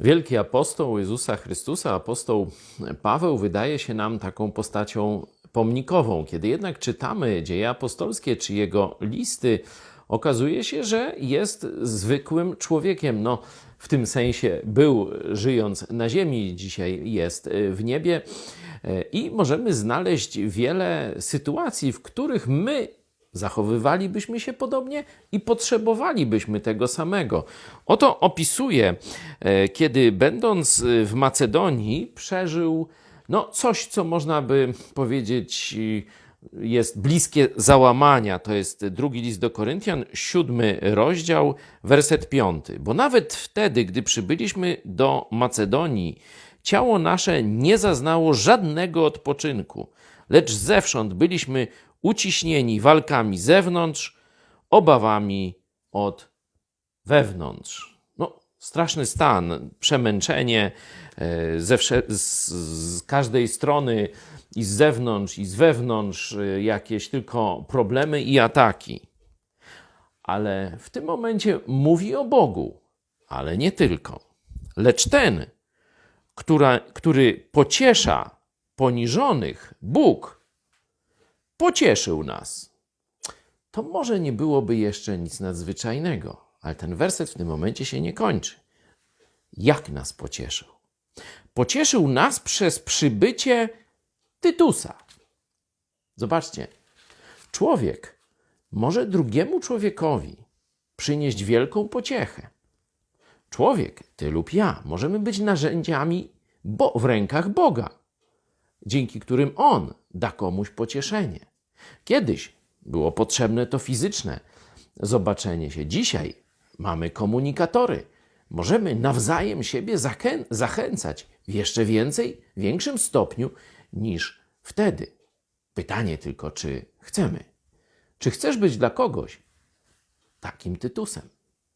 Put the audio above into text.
Wielki apostoł Jezusa Chrystusa, apostoł Paweł, wydaje się nam taką postacią pomnikową. Kiedy jednak czytamy dzieje apostolskie czy jego listy, okazuje się, że jest zwykłym człowiekiem. No, w tym sensie był żyjąc na ziemi, dzisiaj jest w niebie. I możemy znaleźć wiele sytuacji, w których my zachowywalibyśmy się podobnie i potrzebowalibyśmy tego samego. Oto opisuje, e, kiedy będąc w Macedonii, przeżył no, coś, co można by powiedzieć jest bliskie załamania. To jest drugi list do Koryntian, siódmy rozdział, werset piąty. Bo nawet wtedy, gdy przybyliśmy do Macedonii, ciało nasze nie zaznało żadnego odpoczynku, lecz zewsząd byliśmy uciśnieni walkami zewnątrz, obawami od wewnątrz. No, straszny stan, przemęczenie e, ze z, z każdej strony i z zewnątrz, i z wewnątrz e, jakieś tylko problemy i ataki. Ale w tym momencie mówi o Bogu, ale nie tylko. Lecz ten, która, który pociesza poniżonych, Bóg, pocieszył nas. To może nie byłoby jeszcze nic nadzwyczajnego, ale ten werset w tym momencie się nie kończy. Jak nas pocieszył? Pocieszył nas przez przybycie Tytusa. Zobaczcie, człowiek może drugiemu człowiekowi przynieść wielką pociechę. Człowiek, ty lub ja, możemy być narzędziami bo w rękach Boga dzięki którym On da komuś pocieszenie. Kiedyś było potrzebne to fizyczne zobaczenie się. Dzisiaj mamy komunikatory. Możemy nawzajem siebie zachę- zachęcać w jeszcze więcej, większym stopniu niż wtedy. Pytanie tylko, czy chcemy. Czy chcesz być dla kogoś takim tytusem?